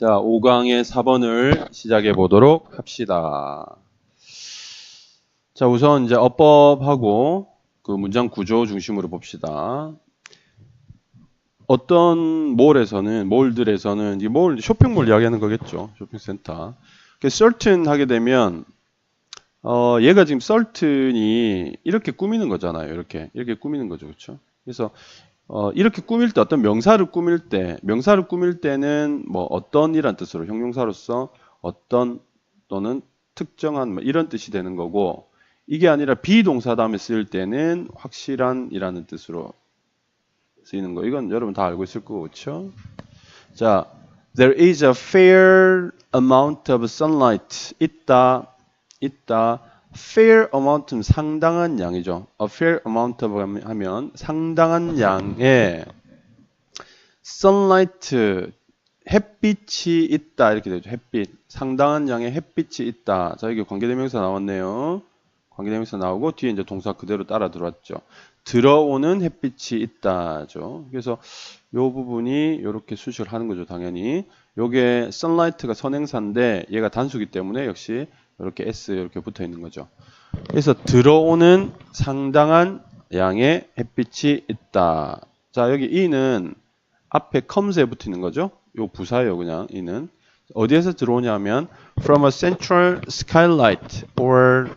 자, 5강의 4번을 시작해 보도록 합시다. 자, 우선 이제 어법하고 그 문장 구조 중심으로 봅시다. 어떤 몰에서는 몰들에서는 이몰 쇼핑몰 이야기하는 거겠죠. 쇼핑센터. 그 certain 하게 되면 어 얘가 지금 certain이 이렇게 꾸미는 거잖아요. 이렇게 이렇게 꾸미는 거죠. 그렇죠? 그래서 어, 이렇게 꾸밀 때 어떤 명사를 꾸밀 때 명사를 꾸밀 때는 뭐 어떤이란 뜻으로 형용사로서 어떤 또는 특정한 뭐 이런 뜻이 되는 거고 이게 아니라 비동사 다음에 쓰일 때는 확실한이라는 뜻으로 쓰이는 거. 이건 여러분 다 알고 있을 그렇죠? 자, there is a fair amount of sunlight. 있다, 있다. Fair amount는 상당한 양이죠. a fair amount 하면 상당한 양의 sunlight 햇빛이 있다 이렇게 되죠. 햇빛 상당한 양의 햇빛이 있다. 자 여기 관계대명사 나왔네요. 관계대명사 나오고 뒤에 이제 동사 그대로 따라 들어왔죠. 들어오는 햇빛이 있다죠. 그래서 요 부분이 이렇게 수식을 하는 거죠. 당연히 요게 sunlight가 선행사인데 얘가 단수기 때문에 역시 이렇게 S 이렇게 붙어 있는 거죠. 그래서 들어오는 상당한 양의 햇빛이 있다. 자, 여기 이는 앞에 comes에 붙이는 거죠. 요 부사예요, 그냥 이는. 어디에서 들어오냐면 from a central skylight or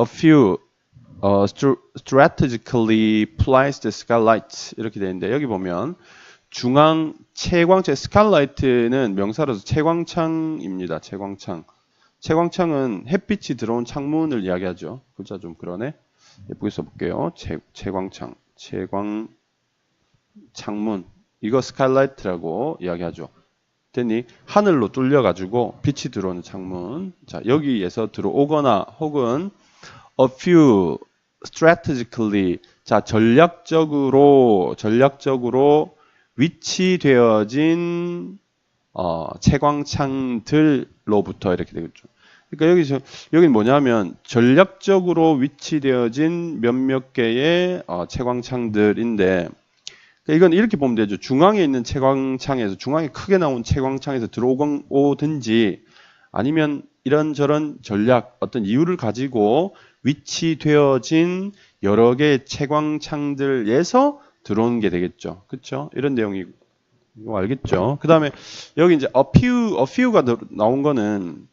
a few uh, strategically placed skylights 이렇게 되는데 여기 보면 중앙 채광창 스칼라이트는 명사로서 채광창입니다. 채광창. 채광창은 햇빛이 들어온 창문을 이야기하죠. 글자 좀 그러네. 예쁘게 써볼게요. 채, 채광창, 채광 창문. 이거 스칼라이트라고 이야기하죠. 됐니? 하늘로 뚫려가지고 빛이 들어오는 창문. 자, 여기에서 들어오거나 혹은 a few strategically 자, 전략적으로 전략적으로 위치되어진 어, 채광창들로부터 이렇게 되겠죠. 그러니까 여기서 여기는 뭐냐면 전략적으로 위치되어진 몇몇 개의 어, 채광창들인데 그러니까 이건 이렇게 보면 되죠. 중앙에 있는 채광창에서 중앙에 크게 나온 채광창에서 들어오든지 아니면 이런저런 전략 어떤 이유를 가지고 위치되어진 여러 개의 채광창들에서 들어오는 게 되겠죠. 그렇죠? 이런 내용이 이거 알겠죠? 그 다음에 여기 이제 a few, a few가 나온 거는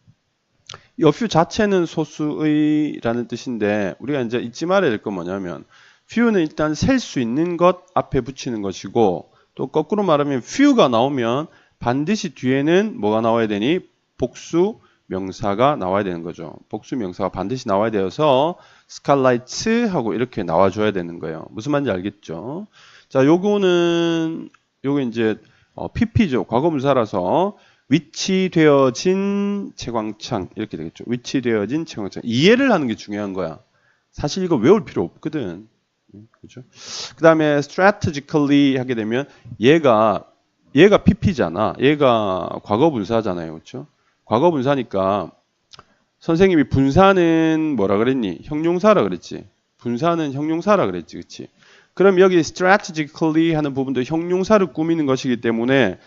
이 a few 자체는 소수의 라는 뜻인데 우리가 이제 잊지 말아야 될 건 뭐냐면 few는 일단 셀 수 있는 것 앞에 붙이는 것이고 또 거꾸로 말하면 few가 나오면 반드시 뒤에는 뭐가 나와야 되니 복수 명사가 나와야 되는 거죠. 복수 명사가 반드시 나와야 되어서 스칼라이트 하고 이렇게 나와줘야 되는 거예요. 무슨 말인지 알겠죠? 자, 요거는 요거 이제 어, PP죠. 과거분사라서 위치되어진 채광창 이렇게 되겠죠. 위치되어진 채광창 이해를 하는 게 중요한 거야. 사실 이거 외울 필요 없거든. 그죠? 그 다음에 strategically 하게 되면 얘가 얘가 PP잖아. 얘가 과거분사잖아요. 그렇죠? 과거분사니까 선생님이 분사는 뭐라 그랬니? 형용사라 그랬지. 분사는 형용사라 그랬지. 그치? 그럼 여기 strategically 하는 부분도 형용사를 꾸미는 것이기 때문에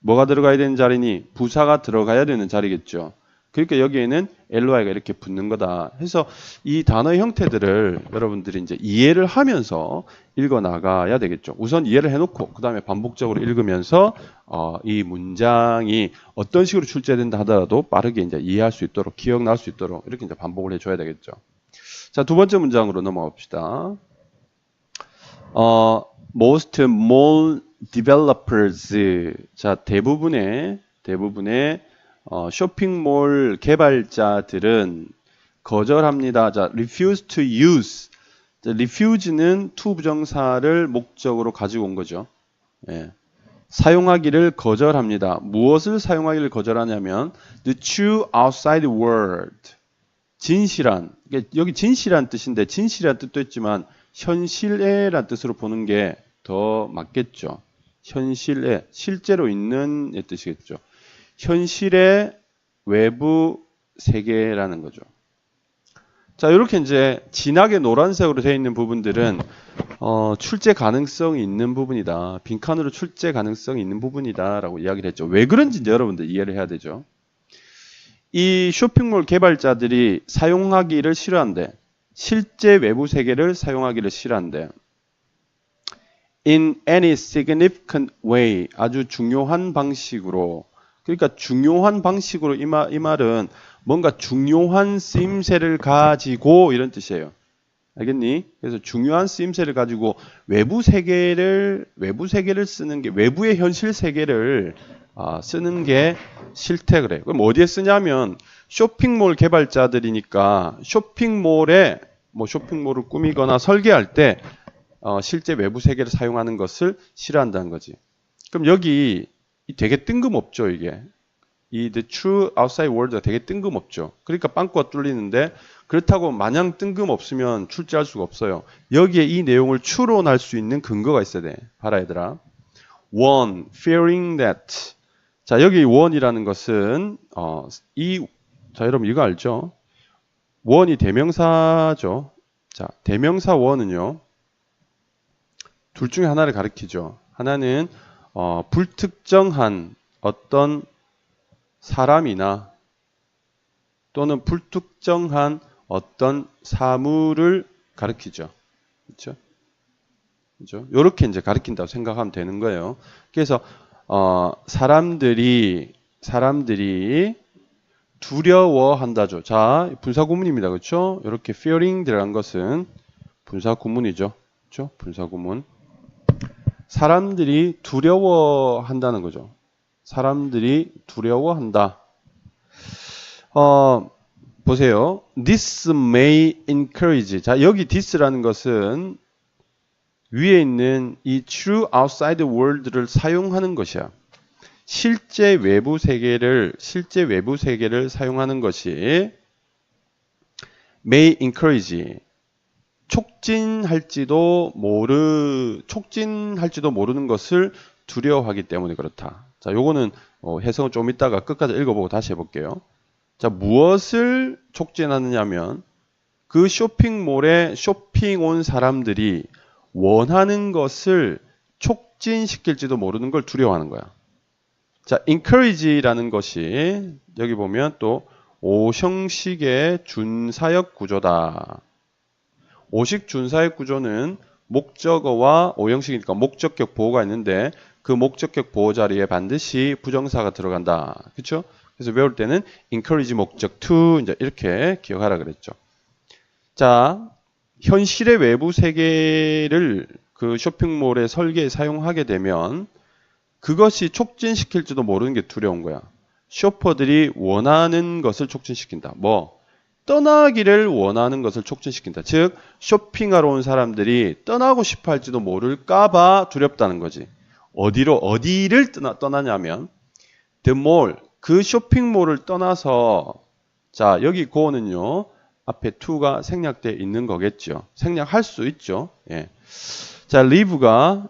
뭐가 들어가야 되는 자리니? 부사가 들어가야 되는 자리겠죠. 그러니까 여기에는 ly가 이렇게 붙는 거다. 해서 이 단어 형태들을 여러분들이 이제 이해를 하면서 읽어 나가야 되겠죠. 우선 이해를 해놓고 그 다음에 반복적으로 읽으면서 어, 이 문장이 어떤 식으로 출제된다 하더라도 빠르게 이제 이해할 수 있도록 기억날 수 있도록 이렇게 이제 반복을 해줘야 되겠죠. 자 두 번째 문장으로 넘어가 봅시다. 어, most mall developers 자 대부분의 대부분의 어, 쇼핑몰 개발자들은 거절합니다. 자, refuse to use. 자, refuse는 to 부정사를 목적으로 가지고 온 거죠. 예. 사용하기를 거절합니다. 무엇을 사용하기를 거절하냐면 the true outside world. 진실한. 여기 진실한 뜻인데 진실한 뜻도 있지만 현실에란 뜻으로 보는 게 더 맞겠죠. 현실에 실제로 있는 뜻이겠죠. 현실의 외부 세계라는 거죠. 자, 이렇게 이제 진하게 노란색으로 되어 있는 부분들은 어, 출제 가능성이 있는 부분이다. 빈칸으로 출제 가능성이 있는 부분이다라고 이야기를 했죠. 왜 그런지 여러분들 이해를 해야 되죠. 이 쇼핑몰 개발자들이 사용하기를 싫어한대. 실제 외부 세계를 사용하기를 싫어한대. In any significant way, 아주 중요한 방식으로. 그러니까 중요한 방식으로 이, 말, 이 말은 뭔가 중요한 쓰임새를 가지고 이런 뜻이에요. 알겠니? 그래서 중요한 쓰임새를 가지고 외부 세계를 외부 세계를 쓰는 게 외부의 현실 세계를 아, 쓰는 게 싫대 그래. 그럼 어디에 쓰냐면 쇼핑몰 개발자들이니까 쇼핑몰에 뭐 쇼핑몰을 꾸미거나 설계할 때 어, 실제 외부 세계를 사용하는 것을 싫어한다는 거지. 그럼 여기 되게 뜬금없죠 이게. 이 the true outside world가 되게 뜬금없죠. 그러니까 빵꾸가 뚫리는데 그렇다고 마냥 뜬금없으면 출제할 수가 없어요. 여기에 이 내용을 추론할 수 있는 근거가 있어야 돼. 봐라 얘들아. One, fearing that. 자 여기 one이라는 것은 어, 이, 자 여러분 이거 알죠? One이 대명사죠. 자 대명사 one은요. 둘 중에 하나를 가리키죠. 하나는 어, 불특정한 어떤 사람이나 또는 불특정한 어떤 사물을 가리키죠. 그렇죠? 그렇죠? 이렇게 이제 가리킨다고 생각하면 되는 거예요. 그래서 어, 사람들이 사람들이 두려워한다죠. 자, 분사 구문입니다. 그렇죠? 이렇게 fearing 들어간 것은 분사 구문이죠. 그렇죠? 분사 구문. 사람들이 두려워한다는 거죠. 사람들이 두려워한다. 어, 보세요. This may encourage. 자, 여기 this라는 것은 위에 있는 이 true outside world를 사용하는 것이야. 실제 외부 세계를 실제 외부 세계를 사용하는 것이 may encourage 촉진할지도 모르 촉진할지도 모르는 것을 두려워하기 때문에 그렇다. 자, 요거는 어, 해석은 좀 이따가 끝까지 읽어보고 다시 해볼게요. 자, 무엇을 촉진하느냐면 그 쇼핑몰에 쇼핑 온 사람들이 원하는 것을 촉진시킬지도 모르는 걸 두려워하는 거야. 자, encourage라는 것이 여기 보면 또 오형식의 준사역 구조다. 오식 준사역 구조는 목적어와 오형식이니까 목적격 보호가 있는데 그 목적격 보호 자리에 반드시 부정사가 들어간다. 그렇죠? 그래서 외울 때는 encourage 목적 to 이제 이렇게 기억하라 그랬죠. 자, 현실의 외부 세계를 그 쇼핑몰의 설계에 사용하게 되면 그것이 촉진시킬지도 모르는 게 두려운 거야. 쇼퍼들이 원하는 것을 촉진시킨다. 뭐 떠나기를 원하는 것을 촉진시킨다. 즉 쇼핑하러 온 사람들이 떠나고 싶어 할지도 모를까봐 두렵다는 거지. 어디로 어디를 떠나, 떠나냐면 mall 그 쇼핑몰을 떠나서 자 여기 고는요 앞에 to가 생략되어 있는 거겠죠. 생략할 수 있죠. 예. 자 leave가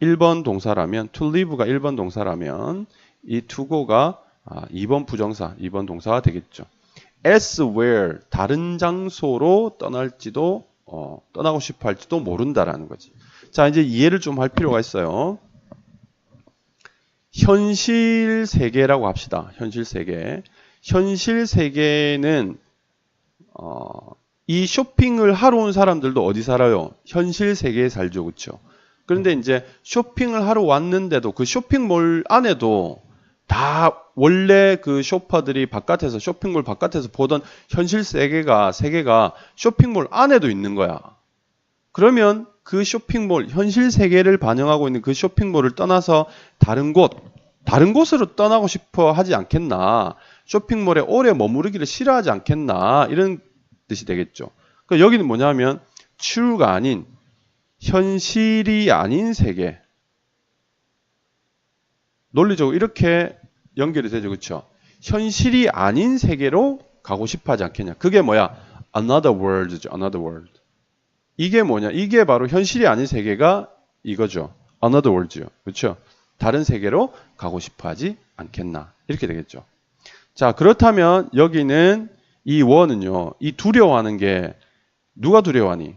1번 동사라면 to leave가 1번 동사라면 이 to go가 2번 아, 부정사, 2번 동사가 되겠죠. elsewhere 다른 장소로 떠날지도 어, 떠나고 싶어 할지도 모른다라는 거지. 자 이제 이해를 좀 할 필요가 있어요. 현실 세계라고 합시다. 현실 세계. 현실 세계는 어, 이 쇼핑을 하러 온 사람들도 어디 살아요? 현실 세계에 살죠. 그렇죠? 그런데 이제 쇼핑을 하러 왔는데도 그 쇼핑몰 안에도 다 원래 그 쇼퍼들이 바깥에서 쇼핑몰 바깥에서 보던 현실 세계가 세계가 쇼핑몰 안에도 있는 거야. 그러면 그 쇼핑몰 현실 세계를 반영하고 있는 그 쇼핑몰을 떠나서 다른 곳 다른 곳으로 떠나고 싶어 하지 않겠나. 쇼핑몰에 오래 머무르기를 싫어하지 않겠나. 이런 뜻이 되겠죠. 그 여기는 뭐냐면 true가 아닌 현실이 아닌 세계. 논리적으로 이렇게 연결이 되죠. 그렇죠? 현실이 아닌 세계로 가고 싶어 하지 않겠냐. 그게 뭐야? another world죠. another world. 이게 뭐냐? 이게 바로 현실이 아닌 세계가 이거죠. another world죠. 그렇죠? 다른 세계로 가고 싶어 하지 않겠나. 이렇게 되겠죠. 자, 그렇다면 여기는 이 원은요, 이 두려워하는 게 누가 두려워하니?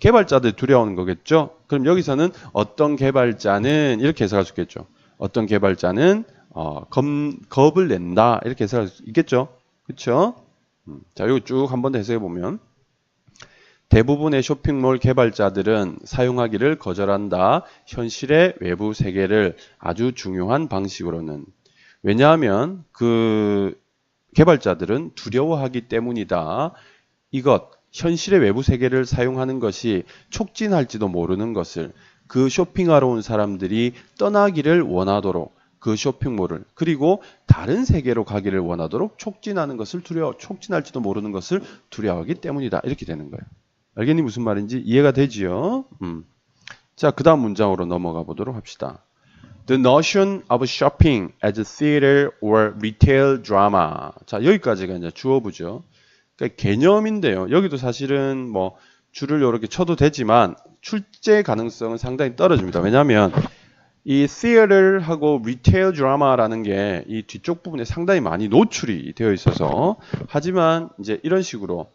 개발자들 두려워하는 거겠죠? 그럼 여기서는 어떤 개발자는 이렇게 해석할 수 있겠죠. 어떤 개발자는 어, 겁, 겁을 낸다 이렇게 해석할 수 있겠죠. 그렇죠? 음, 자, 이거 쭉 한 번 더 해석해 보면 대부분의 쇼핑몰 개발자들은 사용하기를 거절한다. 현실의 외부 세계를 아주 중요한 방식으로는 왜냐하면 그 개발자들은 두려워하기 때문이다. 이것 현실의 외부 세계를 사용하는 것이 촉진할지도 모르는 것을 그 쇼핑하러 온 사람들이 떠나기를 원하도록 그 쇼핑몰을 그리고 다른 세계로 가기를 원하도록 촉진하는 것을 두려워 촉진할지도 모르는 것을 두려워하기 때문이다 이렇게 되는 거예요. 알겠니 무슨 말인지 이해가 되지요? 음. 자, 그다음 문장으로 넘어가 보도록 합시다. The notion of shopping as a theater or retail drama. 자, 여기까지가 이제 주어부죠. 그러니까 개념인데요. 여기도 사실은 뭐 줄을 이렇게 쳐도 되지만 출제 가능성은 상당히 떨어집니다. 왜냐하면 이 theater하고 retail drama라는 게 이 뒤쪽 부분에 상당히 많이 노출이 되어 있어서 하지만 이제 이런 식으로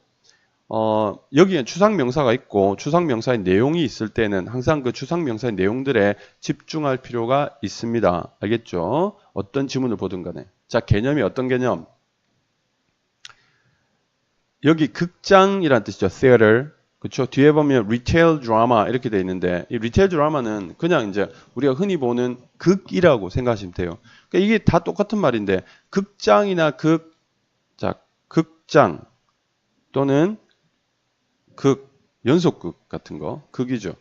어, 여기에 추상명사가 있고 추상명사의 내용이 있을 때는 항상 그 추상명사의 내용들에 집중할 필요가 있습니다. 알겠죠? 어떤 지문을 보든 간에. 자, 개념이 어떤 개념? 여기 극장이란 뜻이죠. theater. 그렇죠? 뒤에 보면 retail drama 이렇게 돼 있는데 이 retail drama는 그냥 이제 우리가 흔히 보는 극이라고 생각하시면 돼요. 그러니까 이게 다 똑같은 말인데 극장이나 극, 자, 극장 또는 극, 연속극 같은 거, 극이죠.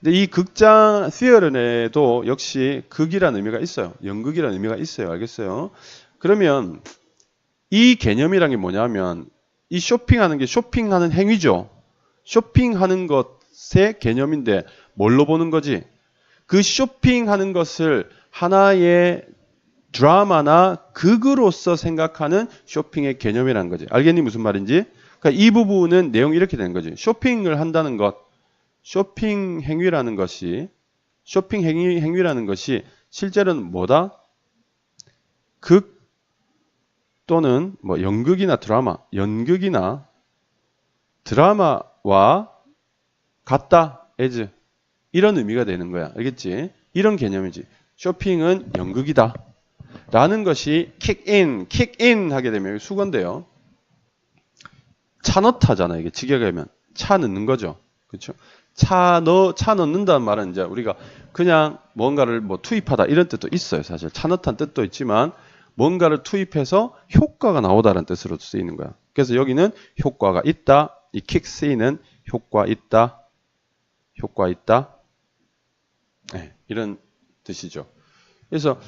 근데 이 극장, theater에도 역시 극이라는 의미가 있어요. 연극이라는 의미가 있어요. 알겠어요? 그러면 이 개념이란 게 뭐냐면 이 쇼핑하는 게 쇼핑하는 행위죠. 쇼핑하는 것의 개념인데 뭘로 보는 거지? 그 쇼핑하는 것을 하나의 드라마나 극으로서 생각하는 쇼핑의 개념이라는 거지. 알겠니? 무슨 말인지? 그러니까 이 부분은 내용이 이렇게 되는 거지. 쇼핑을 한다는 것, 쇼핑 행위라는 것이 쇼핑 행위 행위라는 것이 실제로는 뭐다? 극 또는 뭐 연극이나 드라마, 연극이나 드라마와 같다, as 이런 의미가 되는 거야. 알겠지? 이런 개념이지. 쇼핑은 연극이다. 라는 것이 kick in 하게 되면 수건데요. 차 넣다잖아. 이게 직역하면 차 넣는 거죠. 그렇죠? 차 넣, 차 넣는다는 말은 이제 우리가 그냥 뭔가를 뭐 투입하다 이런 뜻도 있어요. 사실 차 넣다는 뜻도 있지만 뭔가를 투입해서 효과가 나오다는 뜻으로 쓰이는 거야. 그래서 여기는 효과가 있다. 이 kick C는 효과 있다. 효과 있다. 네, 이런 뜻이죠. 그래서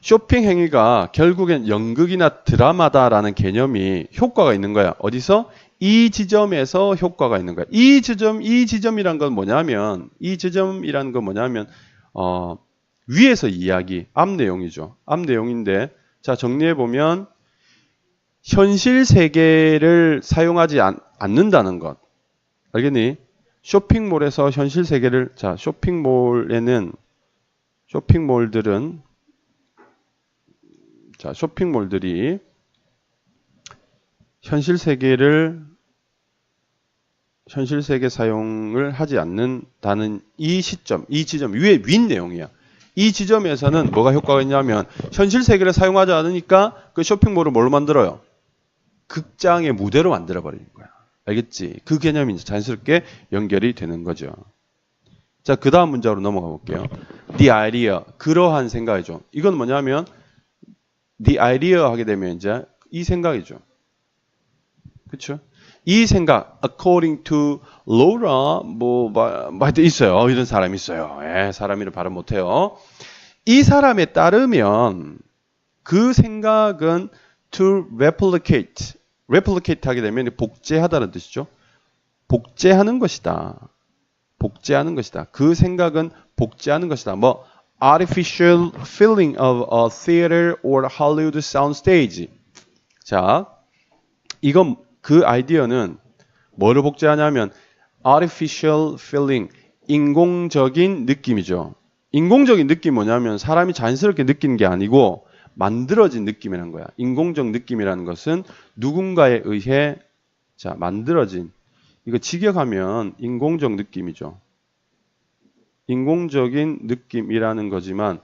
쇼핑 행위가 결국엔 연극이나 드라마다라는 개념이 효과가 있는 거야. 어디서? 이 지점에서 효과가 있는 거야. 이 지점, 이 지점이란 건 뭐냐면, 이 지점이란 건 뭐냐면, 어, 위에서 이야기, 앞 내용이죠. 앞 내용인데, 자, 정리해 보면, 현실 세계를 사용하지 않, 않는다는 것. 알겠니? 쇼핑몰에서 현실 세계를, 자, 쇼핑몰에는, 쇼핑몰들은, 자, 쇼핑몰들이 현실 세계를 현실 세계 사용을 하지 않는다는 이 시점, 이 지점 위에 윈 내용이야. 이 지점에서는 뭐가 효과가 있냐면 현실 세계를 사용하지 않으니까 그 쇼핑몰을 뭘로 만들어요? 극장의 무대로 만들어 버리는 거야. 알겠지? 그 개념이 이제 자연스럽게 연결이 되는 거죠. 자, 그 다음 문자로 넘어가 볼게요. The idea. 그러한 생각이죠. 이건 뭐냐면 the idea 하게 되면 이제 이 생각이죠. 그렇죠? 이 생각, according to Laura, 뭐, 뭐, 뭐 있어요. 이런 사람이 있어요. 예, 사람 이름 발음 못 해요. 이 사람에 따르면 그 생각은 to replicate, replicate 하게 되면 복제하다는 뜻이죠. 복제하는 것이다. 복제하는 것이다. 그 생각은 복제하는 것이다. 뭐, artificial feeling of a theater or Hollywood soundstage. 자, 이건 그 아이디어는 뭐를 복제하냐면 artificial feeling, 인공적인 느낌이죠. 인공적인 느낌 뭐냐면 사람이 자연스럽게 느끼는 게 아니고 만들어진 느낌이라는 거야. 인공적 느낌이라는 것은 누군가에 의해 자 만들어진 이거 직역하면 인공적 느낌이죠. 인공적인 느낌이라는 거지만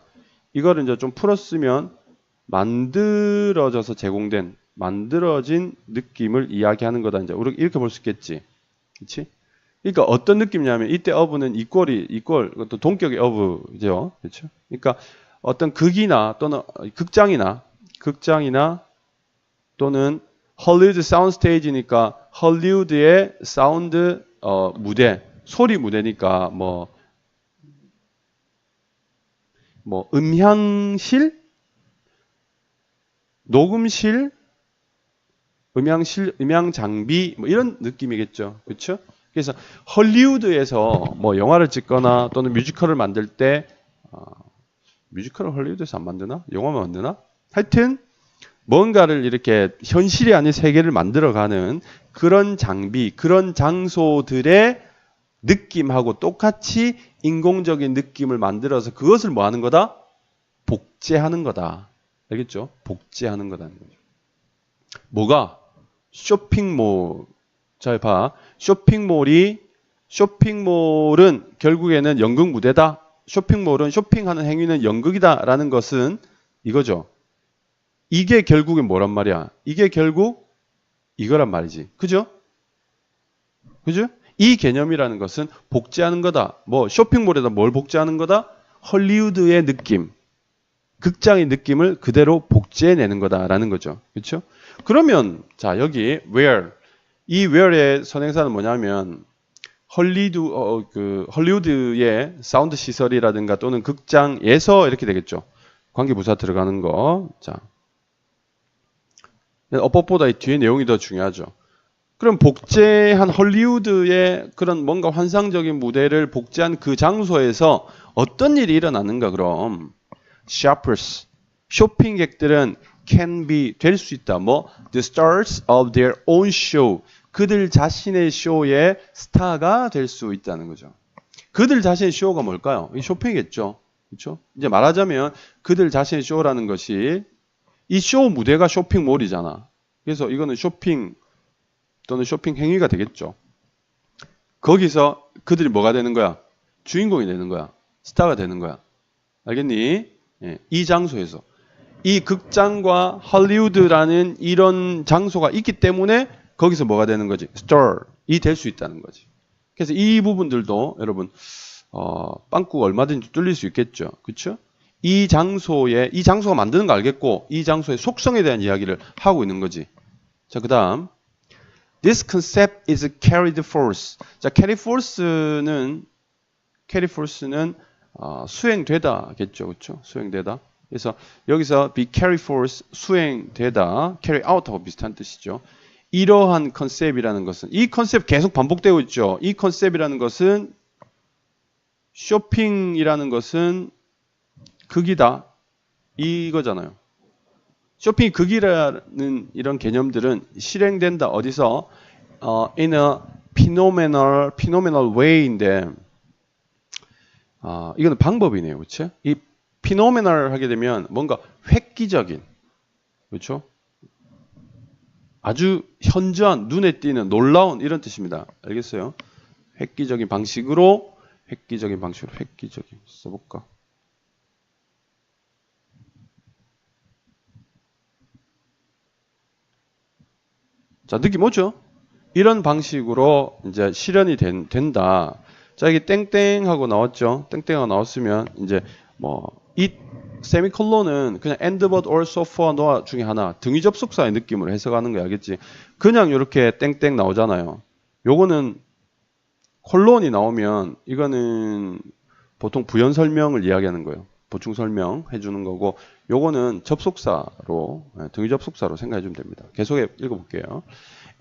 이거를 이제 좀 풀었으면 만들어져서 제공된 만들어진 느낌을 이야기하는 거다 이제 우리 이렇게 볼 수 있겠지. 그렇지? 그러니까 어떤 느낌이냐면 이때 어브는 이꼴이 이꼴 그것도 동격의 어브죠. 그렇죠? 그러니까 어떤 극이나 또는 극장이나 극장이나 또는 헐리우드 사운드 스테이지니까 헐리우드의 사운드 어, 무대 소리 무대니까 뭐뭐 뭐 음향실 녹음실 음향 실 음향 장비 뭐 이런 느낌이겠죠 그렇죠 그래서 헐리우드에서 뭐 영화를 찍거나 또는 뮤지컬을 만들 때 어, 뮤지컬을 헐리우드에서 안 만드나? 영화만 만드나? 하여튼 뭔가를 이렇게 현실이 아닌 세계를 만들어가는 그런 장비, 그런 장소들의 느낌하고 똑같이 인공적인 느낌을 만들어서 그것을 뭐 하는 거다? 복제하는 거다. 알겠죠? 복제하는 거다는 거죠. 뭐가? 쇼핑몰. 잘 봐. 쇼핑몰이, 쇼핑몰은 결국에는 연극 무대다. 쇼핑몰은 쇼핑하는 행위는 연극이다라는 것은 이거죠. 이게 결국엔 뭐란 말이야? 이게 결국 이거란 말이지. 그죠? 그죠? 이 개념이라는 것은 복제하는 거다. 뭐 쇼핑몰에다 뭘 복제하는 거다? 헐리우드의 느낌, 극장의 느낌을 그대로 복제해내는 거다라는 거죠. 그렇죠? 그러면 자 여기 where 이 where의 선행사는 뭐냐면 헐리드 어, 그 헐리우드의 사운드 시설이라든가 또는 극장에서 이렇게 되겠죠. 관계 부사 들어가는 거. 자. 어법보다 이 뒤에 내용이 더 중요하죠. 그럼 복제한 헐리우드의 그런 뭔가 환상적인 무대를 복제한 그 장소에서 어떤 일이 일어나는가 그럼 shoppers 쇼핑객들은 can be 될 수 있다. 뭐 the stars of their own show 그들 자신의 쇼의 스타가 될 수 있다는 거죠. 그들 자신의 쇼가 뭘까요? 이 쇼핑이겠죠. 그렇죠? 이제 말하자면 그들 자신의 쇼라는 것이 이 쇼 무대가 쇼핑몰이잖아. 그래서 이거는 쇼핑 또는 쇼핑 행위가 되겠죠. 거기서 그들이 뭐가 되는 거야? 주인공이 되는 거야. 스타가 되는 거야. 알겠니? 예, 이 장소에서. 이 극장과 할리우드라는 이런 장소가 있기 때문에 거기서 뭐가 되는 거지? 스타이 될 수 있다는 거지. 그래서 이 부분들도 여러분 어, 빵꾸가 얼마든지 뚫릴 수 있겠죠. 그렇죠? 이 장소에 이 장소가 만드는 거 알겠고 이 장소의 속성에 대한 이야기를 하고 있는 거지. 자, 그다음 This concept is carried force. 자, carry force는 carry force는 어, 수행되다겠죠. 그렇죠? 수행되다. 그래서 여기서 be carry force 수행되다, carry out하고 비슷한 뜻이죠. 이러한 컨셉이라는 것은 이 컨셉 계속 반복되고 있죠. 이 컨셉이라는 것은 쇼핑이라는 것은 극이다. 이거잖아요. 쇼핑이 극이라는 이런 개념들은 실행된다. 어디서? 어, in a phenomenal, phenomenal way인데, 어, 이거는 방법이네요. 이 phenomenal 하게 되면 뭔가 획기적인, 그렇죠? 아주 현저한, 눈에 띄는, 놀라운 이런 뜻입니다. 알겠어요? 획기적인 방식으로, 획기적인 방식으로, 획기적인. 써볼까? 자, 느낌 오죠? 이런 방식으로 이제 실현이 된, 된다. 자, 이게 땡땡하고 나왔죠? 땡땡하고 나왔으면 이제 뭐, 이 세미콜론은 그냥 and but also for no 중에 하나 등위 접속사의 느낌으로 해석하는 거 알겠지? 그냥 이렇게 땡땡 나오잖아요. 요거는 콜론이 나오면 이거는 보통 부연 설명을 이야기하는 거예요. 보충 설명 해주는 거고 요거는 접속사로 예, 등위 접속사로 생각해 주면 됩니다. 계속 읽어볼게요.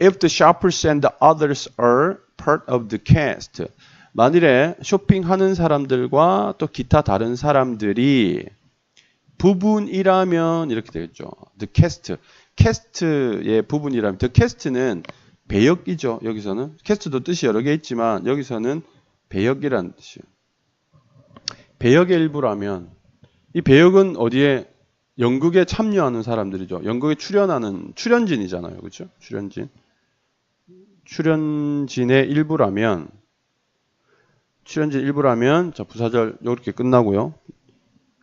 If the shoppers and the others are part of the cast 만일에 쇼핑하는 사람들과 또 기타 다른 사람들이 부분이라면 이렇게 되겠죠. The cast. cast의 부분이라면 the cast는 배역이죠. 여기서는 캐스트도 뜻이 여러 개 있지만 여기서는 배역이라는 뜻이에요. 배역의 일부라면 이 배역은 어디에 연극에 참여하는 사람들이죠. 연극에 출연하는 출연진이잖아요. 그렇죠? 출연진. 출연진의 일부라면 출연진 일부라면 자 부사절 이렇게 끝나고요.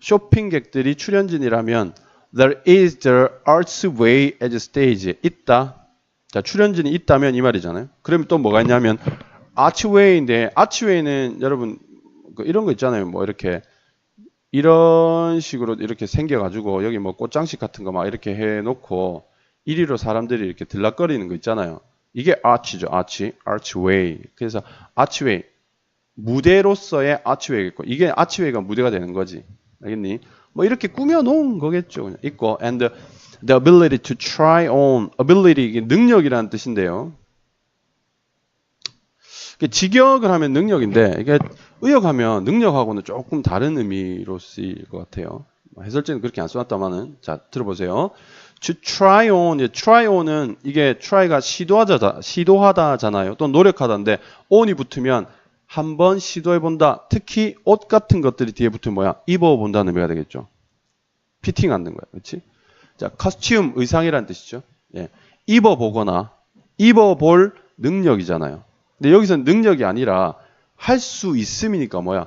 쇼핑객들이 출연진이라면 there is the archway as stage 있다. 자 출연진이 있다면 이 말이잖아요. 그러면 또 뭐가 있냐면 archway인데 archway는 여러분 그 이런 거 있잖아요. 뭐 이렇게 이런 식으로 이렇게 생겨가지고 여기 뭐 꽃장식 같은 거 막 이렇게 해놓고 이리로 사람들이 이렇게 들락거리는 거 있잖아요. 이게 arch죠, arch, archway. 그래서 archway 무대로서의 archway겠고 이게 archway가 무대가 되는 거지, 알겠니? 뭐 이렇게 꾸며 놓은 거겠죠, 그냥 있고 and the, the ability to try on, ability 이게 능력이라는 뜻인데요. 직역을 하면 능력인데 이게 의역하면 능력하고는 조금 다른 의미로 쓰일 것 같아요. 해설지는 그렇게 안 써놨다마는 자 들어보세요. To try on, try on은 이게 try가 시도하다 시도하다잖아요. 또 노력하다인데 on이 붙으면 한번 시도해 본다. 특히 옷 같은 것들이 뒤에 붙으면 뭐야? 입어 본다는 의미가 되겠죠. 피팅 하는 거야, 그렇지? 자, 커스튬 의상이라는 뜻이죠. 예. 입어 보거나 입어 볼 능력이잖아요. 근데 여기서 능력이 아니라 할 수 있음이니까 뭐야?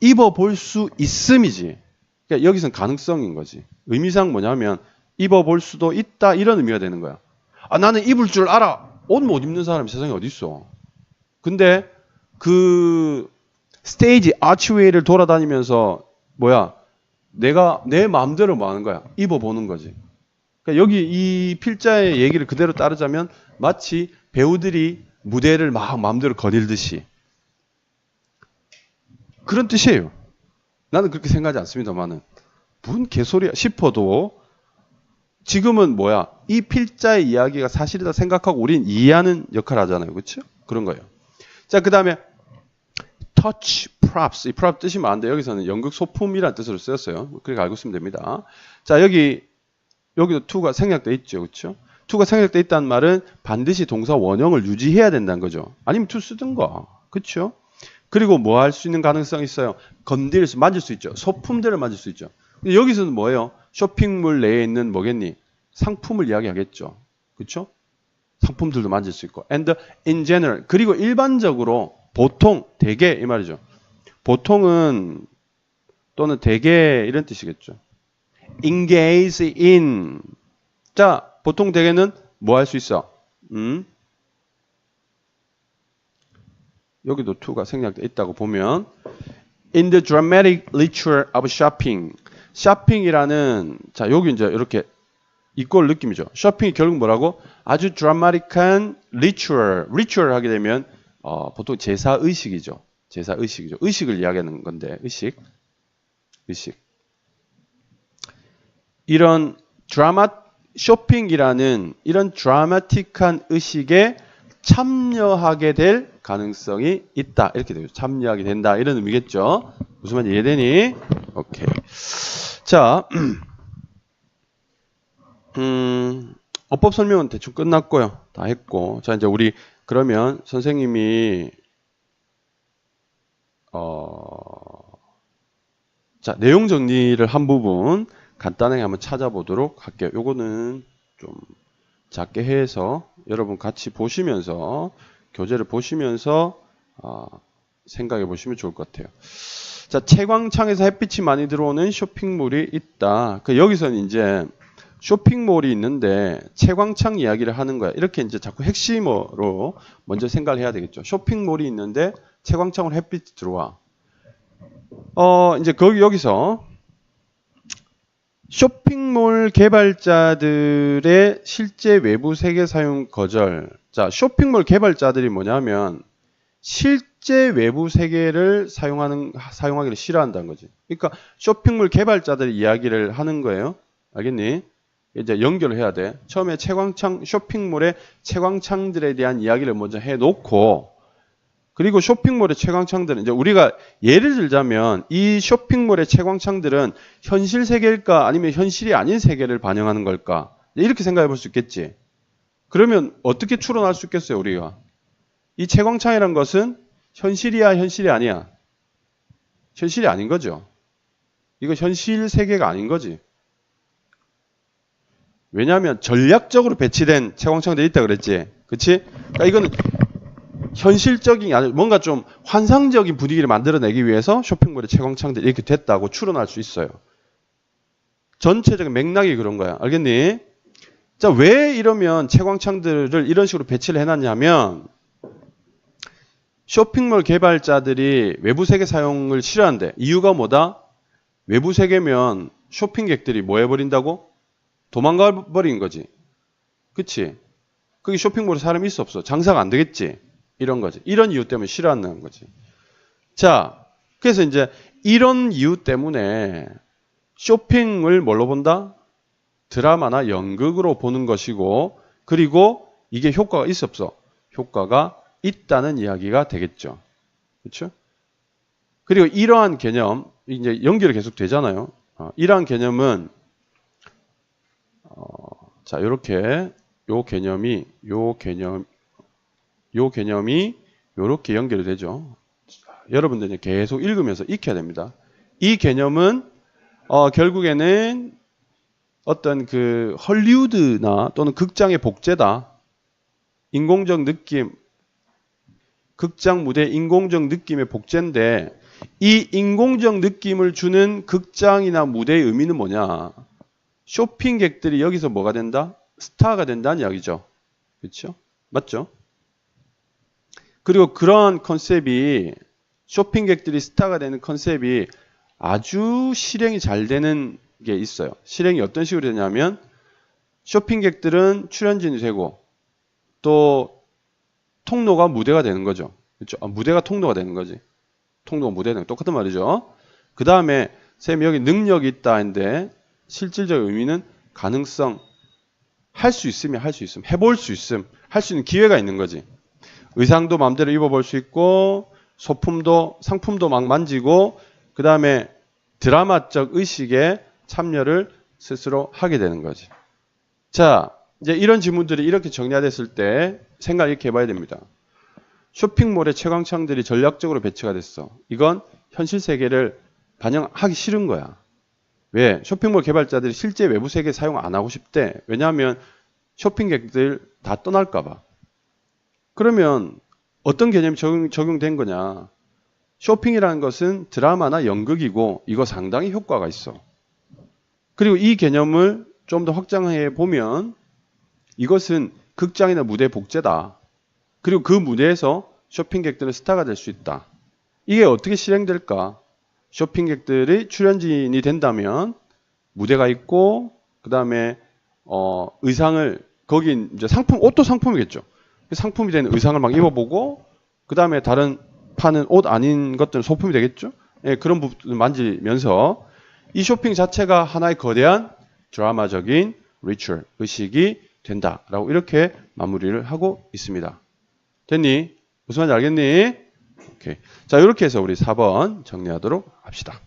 입어 볼 수 있음이지. 그러니까 여기서는 가능성인 거지. 의미상 뭐냐면 입어 볼 수도 있다 이런 의미가 되는 거야. 아 나는 입을 줄 알아. 옷 못 입는 사람이 세상에 어디 있어? 근데 그 스테이지 아치웨이를 돌아다니면서 뭐야? 내가 내 마음대로 뭐 하는 거야? 입어 보는 거지. 그러니까 여기 이 필자의 얘기를 그대로 따르자면 마치 배우들이 무대를 막 마음대로 거닐듯이 그런 뜻이에요. 나는 그렇게 생각하지 않습니다만은 뭔 개소리야 싶어도 지금은 뭐야 이 필자의 이야기가 사실이다 생각하고 우린 이해하는 역할을 하잖아요. 그렇죠? 그런 거예요. 자, 그 다음에 touch props. 이 prop 뜻이 많은데 여기서는 연극 소품이라는 뜻으로 쓰였어요. 그렇게 알고 있으면 됩니다. 자, 여기 여기도 to가 생략돼 있죠. 그렇죠? to가 생략돼 있다는 말은 반드시 동사 원형을 유지해야 된다는 거죠. 아니면 to 쓰든가. 그렇죠? 그리고 뭐 할 수 있는 가능성이 있어요? 건드릴 수, 만질 수 있죠. 소품들을 만질 수 있죠. 근데 여기서는 뭐예요? 쇼핑몰 내에 있는 뭐겠니? 상품을 이야기하겠죠. 그렇죠? 상품들도 만질 수 있고. and in general. 그리고 일반적으로 보통 대개 이 말이죠. 보통은 또는 대개 이런 뜻이겠죠. engage in. 자, 보통 대개는 뭐 할 수 있어? 음? 여기도 to가 생략되어 있다고 보면 in the dramatic ritual of shopping. 쇼핑이라는 자, 여기 이제 이렇게 이꼴 느낌이죠. 쇼핑이 결국 뭐라고? 아주 드라마틱한 리추얼, 리추얼 하게 되면 어, 보통 제사 의식이죠. 제사 의식이죠. 의식을 이야기하는 건데 의식, 의식. 이런 드라마 쇼핑이라는 이런 드라마틱한 의식에 참여하게 될 가능성이 있다. 이렇게 되죠. 참여하게 된다. 이런 의미겠죠. 무슨 말인지 이해되니? 오케이. 자, 음, 어법 설명은 대충 끝났고요. 다 했고. 자, 이제 우리 그러면 선생님이 어, 자, 내용 정리를 한 부분 간단하게 한번 찾아보도록 할게요. 요거는 좀 작게 해서 여러분 같이 보시면서 교재를 보시면서 어, 생각해 보시면 좋을 것 같아요. 자, 채광창에서 햇빛이 많이 들어오는 쇼핑몰이 있다. 그 여기서는 이제 쇼핑몰이 있는데 채광창 이야기를 하는 거야. 이렇게 이제 자꾸 핵심으로 먼저 생각을 해야 되겠죠. 쇼핑몰이 있는데 채광창으로 햇빛이 들어와. 어, 이제 거기 여기서 쇼핑몰 개발자들의 실제 외부 세계 사용 거절. 자, 쇼핑몰 개발자들이 뭐냐면 실제 외부 세계를 사용하는 사용하기를 싫어한다는 거지. 그러니까 쇼핑몰 개발자들이 이야기를 하는 거예요. 알겠니? 이제 연결을 해야 돼. 처음에 채광창 쇼핑몰의 채광창들에 대한 이야기를 먼저 해 놓고 그리고 쇼핑몰의 채광창들은 이제 우리가 예를 들자면 이 쇼핑몰의 채광창들은 현실 세계일까 아니면 현실이 아닌 세계를 반영하는 걸까? 이렇게 생각해 볼 수 있겠지. 그러면 어떻게 추론할 수 있겠어요, 우리가? 이 채광창이란 것은 현실이야, 현실이 아니야? 현실이 아닌 거죠. 이거 현실 세계가 아닌 거지. 왜냐하면 전략적으로 배치된 채광창들이 있다 그랬지. 그치? 그러니까 이거는 현실적인 게 아니라 뭔가 좀 환상적인 분위기를 만들어내기 위해서 쇼핑몰에 채광창들이 이렇게 됐다고 추론할 수 있어요. 전체적인 맥락이 그런 거야. 알겠니? 자, 왜 이러면 채광창들을 이런 식으로 배치를 해놨냐면 쇼핑몰 개발자들이 외부 세계 사용을 싫어한대. 이유가 뭐다? 외부 세계면 쇼핑객들이 뭐 해버린다고? 도망가 버린 거지. 그치? 거기 쇼핑몰에 사람이 있어 없어. 장사가 안 되겠지. 이런 거지. 이런 이유 때문에 싫어하는 거지. 자, 그래서 이제 이런 이유 때문에 쇼핑을 뭘로 본다? 드라마나 연극으로 보는 것이고, 그리고 이게 효과가 있어 없어? 효과가 있다는 이야기가 되겠죠. 그렇죠? 그리고 이러한 개념, 이제 연결이 계속 되잖아요. 어, 이러한 개념은 어, 자 이렇게 요 개념이 요 개념 요 개념이 이렇게 연결이 되죠. 여러분들이 계속 읽으면서 익혀야 됩니다. 이 개념은 어, 결국에는 어떤 그 헐리우드나 또는 극장의 복제다. 인공적 느낌, 극장 무대 인공적 느낌의 복제인데 이 인공적 느낌을 주는 극장이나 무대의 의미는 뭐냐? 쇼핑객들이 여기서 뭐가 된다? 스타가 된다는 이야기죠. 그렇죠? 맞죠? 그리고 그런 컨셉이 쇼핑객들이 스타가 되는 컨셉이 아주 실행이 잘 되는 게 있어요. 실행이 어떤 식으로 되냐면 쇼핑객들은 출연진이 되고 또 통로가 무대가 되는 거죠. 그렇죠? 아, 무대가 통로가 되는 거지. 통로가 무대가 똑같은 말이죠. 그 다음에 쌤 여기 능력이 있다 했는데 실질적 의미는 가능성 할 수 있으면 할 수 있음 해볼 수 있음 할 수 있는 기회가 있는 거지. 의상도 마음대로 입어볼 수 있고 소품도 상품도 막 만지고 그 다음에 드라마적 의식에 참여를 스스로 하게 되는 거지. 자, 이제 이런 질문들이 이렇게 정리됐을 때 생각 이렇게 해봐야 됩니다. 쇼핑몰에 채광창들이 전략적으로 배치가 됐어. 이건 현실 세계를 반영하기 싫은 거야. 왜? 쇼핑몰 개발자들이 실제 외부 세계 사용 안 하고 싶대. 왜냐하면 쇼핑객들 다 떠날까봐. 그러면 어떤 개념이 적용, 적용된 거냐? 쇼핑이라는 것은 드라마나 연극이고 이거 상당히 효과가 있어. 그리고 이 개념을 좀 더 확장해 보면 이것은 극장이나 무대 복제다. 그리고 그 무대에서 쇼핑객들은 스타가 될 수 있다. 이게 어떻게 실행될까? 쇼핑객들이 출연진이 된다면 무대가 있고 그 다음에 어, 의상을 거기 이제 상품 옷도 상품이겠죠. 그 상품이 되는 의상을 막 입어보고 그 다음에 다른 파는 옷 아닌 것들은 소품이 되겠죠. 예, 그런 부분을 만지면서 이 쇼핑 자체가 하나의 거대한 드라마적인 리추얼 의식이 된다라고 이렇게 마무리를 하고 있습니다. 됐니? 무슨 말인지 알겠니? 오케이. 자, 이렇게 해서 우리 4번 정리하도록 합시다.